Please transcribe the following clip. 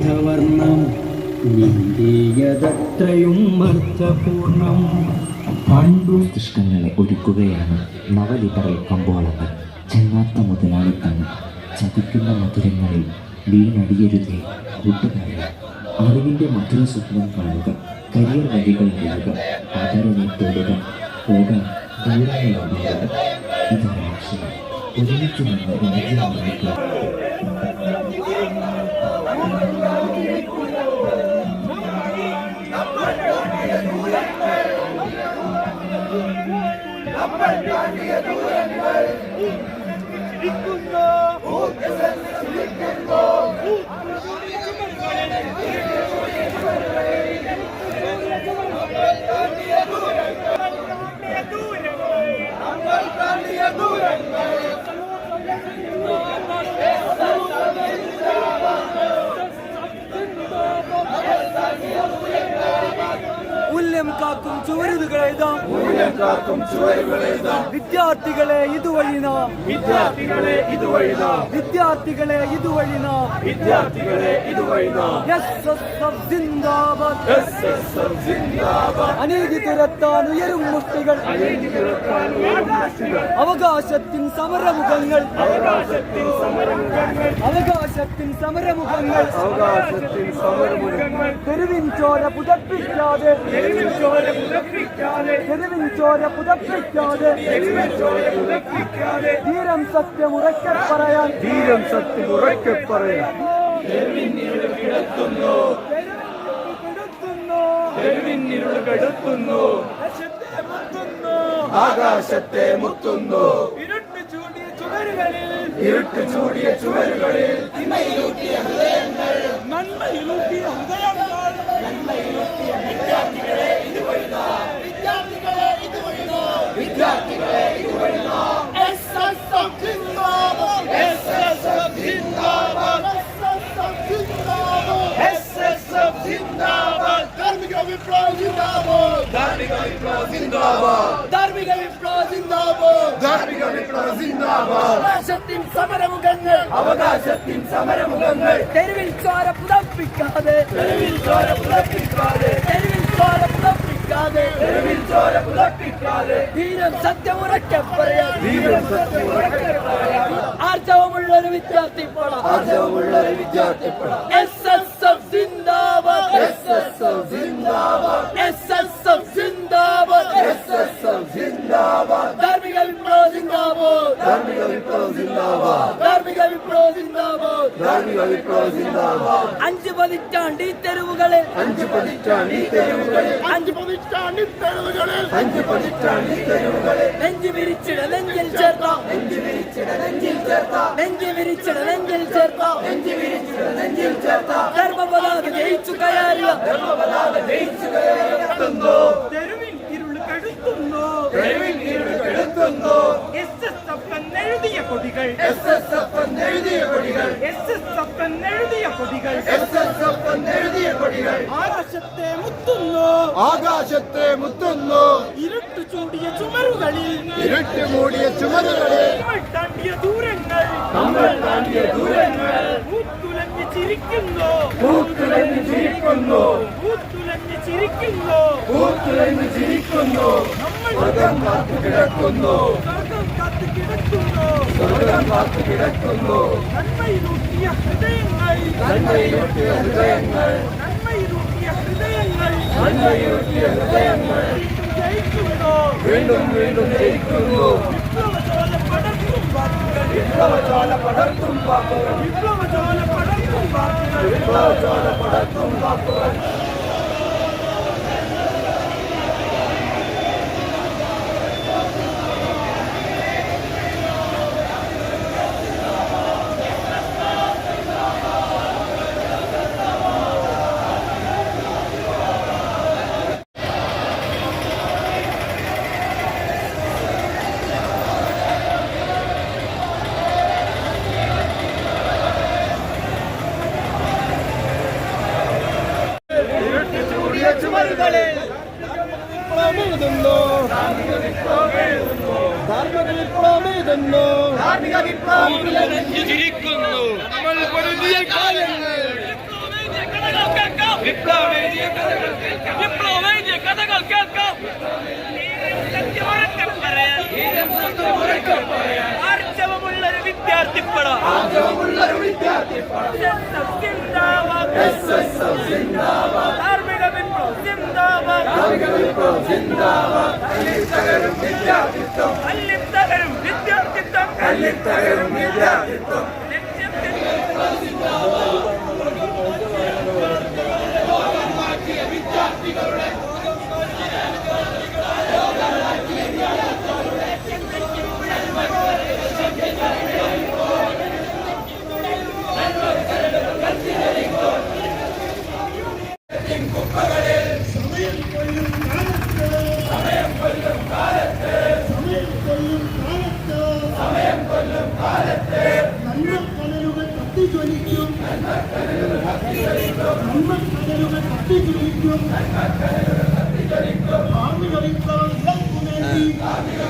വർണം നിന്റേയതത്രയും അർത്ഥപൂർണം പണ്ടു ഒരുക്കുകയാണ് നവലിബറൽ കമ്പോളങ്ങൾ. ചെങ്ങാത്ത മുതലാളിത്തങ്ങൾ. ചതിക്കുന്ന മധുരങ്ങളിൽ വീണടിയരുതേ കൂട്ടുകാരെ. അറിവിന്റെ മധുര സ്വപ്നം കാണുക. കരിയർ വഴികൾ നേടുക ആദരവിനെ തേടുക. പോകാൻ ദൂരങ്ങൾ ഇതാണ് ആശയം ഒരുമിച്ച് നിന്ന് നമ്മൾ കാട്ടിയ ദൂരങ്ങൾ മൂല്യം കാക്കും ചുവരുകളെഴുതാം വിദ്യാർത്ഥികളെ ഇതുവഴി നാം. വിദ്യാർത്ഥികളെ ഇതുവഴി നാം. വിദ്യാർത്ഥികളെ ഇതുവഴി നാം. വിദ്യാർത്ഥികളെ ഇതുവഴി നാം. എഫ് ജിന്ദാബാദ്. അനീതി തുരത്താൻ ഉയരും മുഷ്ടികൾ. അവകാശത്തിൻ സമരമുഖങ്ങൾ. അവകാശത്തിൻ സമരമുഖങ്ങൾ. അവകാശത്തിൻ സമരമുഖങ്ങൾ. അവകാശത്തിൻ സമരമുഖങ്ങൾ. തെരുവിൻ ചോര പുതപ്പിക്കാതെ. തെരുവിൽ ചോര പുതപ്പിക്കാതെ. തെരുവിൻ ചോര പുതപ്പിക്കാതെ. തെരുവിൽ ചോര പുതപ്പിക്കാതെ. ധീരം സത്യം ഉറക്കെ പറയാൻ. ധീരം സത്യം ഉറക്കെ പറയാൻ. കിടത്തുന്നു. തെരുവിന്നിരുൾ കെടുത്തുന്നു. ആകാശത്തെ മുത്തുന്നു. ഇരുട്ട് ചൂടിയ ചുവരുകളിൽ നന്മയിലൂട്ടിയ ഹൃദയങ്ങൾ ധാർമ്മിക വിപ്ലവം ജിന്ദാബാദ് ധാർമ്മിക വിപ്ലവം ജിന്ദാബാദ് ധാർമ്മിക വിപ്ലവ സിന്ദാബാദ് ധാർമ്മിക വിപ്ലവം അവകാശത്തിൻ സമരമുഖങ്ങൾ. അവകാശത്തിൻ സമരമുഖങ്ങൾ. തെരുവിൽ ചോര പുതപ്പിക്കാതെ. തെരുവിൽ ചോര പുതപ്പിക്കാതെ. തെരുവിൽ ചോര പുതപ്പിക്കാതെ. തെരുവിൽ ചോര പുതപ്പിക്കാതെ. ധീരം സത്യം ഉറക്കെ പറയാൻ ധീരം സത്യം ഉറക്കെ പറയാം. ആർജവമുള്ള ഒരു വിദ്യാർത്ഥി പോള ആർജവമുള്ള ഒരു വിദ്യാർത്ഥിപ്പട എസ് എസ് എഫ് സിന്ദാബാദ് എസ് എസ് എഫ് സിന്ദാബാദ് എസ് എസ് ജിന്ദാബാദ്. ധാർമ്മിക വിപ്ലവ സിന്ദാബാദ് ധാർമ്മിക വിപ്ലവം ജിന്ദാബാദ്. ധാർമ്മിക വിപ്ലവ സിന്ദാബാദ് ധാർമ്മിക വിപ്ലവം ജിന്ദാബാദ്. അഞ്ച് പതിറ്റാണ്ട് ഈ തെരുവുകളിൽ അഞ്ച് പതിറ്റാണ്ട് ഈ തെരുവുകളിൽ അഞ്ച് പതിറ്റാണ്ട് ഈ തെരുവുകളിൽ അഞ്ച് പതിറ്റാണ്ട് ഈ തെരുവുകളിൽ നെഞ്ചു വിരിച്ചിട നെഞ്ചിൽ ചേർത്താം. നെഞ്ചു വിരിച്ചിട നെഞ്ചിൽ ചേർത്താം. നെഞ്ചു വിരിച്ചിട നെഞ്ചിൽ ചേർത്താം. നെഞ്ചു വിരിച്ചിട നെഞ്ചിൽ ചേർത്താം. ധർമ്മപതാക ജയിച്ചു കയറിയ. ധർമ്മപതാക ജയിച്ചു കയറുന്നു തെരുവിൽ ഇരുൾ കെടുത്തുന്നു തെരുവിൽ ഇരുൾ കെടുത്തുന്നു എസ് എസ് എഫ് എന്നെഴുതിയ കൊടികൾ എസ് എസ് എഫ് എന്നെഴുതിയ കൊടികൾ എസ് എസ് എഫ് എന്നെഴുതിയ കൊടികൾ എസ് എസ് എഫ് എന്നെഴുതിയ കൊടികൾ ആകാശത്തെ മുത്തുന്നു. ആകാശത്തെ മുത്തുന്നു. ഇരുട്ട് ചൂടിയ ചുമരുകളിൽ. ഇരുട്ട് മൂടിയ ചുമരുകളിൽ. നമ്മൾ താണ്ടിയ ദൂരങ്ങൾ. നമ്മൾ താണ്ടിയ ദൂരങ്ങൾ. പൂത്തുലഞ്ഞ് ചിരിക്കുന്നു. പൂത്തുലഞ്ഞ് ചിരിക്കുന്നു. പൂത്തുലഞ്ഞ് ചിരിക്കുന്നു. പൂത്തുലഞ്ഞ് ചിരിക്കുന്നു. നമ്മൾ കിടക്കുന്നു. சொர்க்கம் காத்து கிடக்குமோ நன்மை நூற்றிய ஹிருதயங்கள் நன்மை நூற்றிய ஹிருதயங்கள் நன்மை நூற்றிய ஹிருதயங்கள் நன்மை நூற்றிய ஹிருதயங்கள் ஜெயிக்குமோ மீண்டும் மீண்டும் ஜெயிக்குமோ விப்ளவஜால படர்த்தும் வாக்குகள் விப்ளவஜால படர்த்தும் வாக்குகள் விப்ளவஜால படர்த்தும் வாக்குகள் விப்ளவஜால படர்த்தும் வாக்குகள் വിപ്ലവം എഴുതുന്നു ധാർമ്മിക വിപ്ലവം എഴുതുന്നു ധാർമ്മിക വിപ്ലവം നമ്മൾ പൊരുതിയ കാലങ്ങൾ വിപ്ലവേദിയ കഥകൾ കേൾക്കാം. വിപ്ലവേദിയ കഥകൾ കേൾക്കാം. ആർജവമുള്ളൊരു വിദ്യാർത്ഥിപ്പട. ആർജവമുള്ളൊരു വിദ്യാർത്ഥിപ്പട. വിപ്ലവം വിദ്യാർത്ഥിത്വം. അല്ലിത്തകരും വിദ്യാർത്ഥിത്വം. കല്ലിത്തകരും വിദ്യാർത്ഥിത്വം നന്മക്കടലുകൾ കത്തിജ്വലിക്കും ധാർമ്മിക വിപ്ലവം ഇളക്കുവേണ്ടി ധാർമ്മിക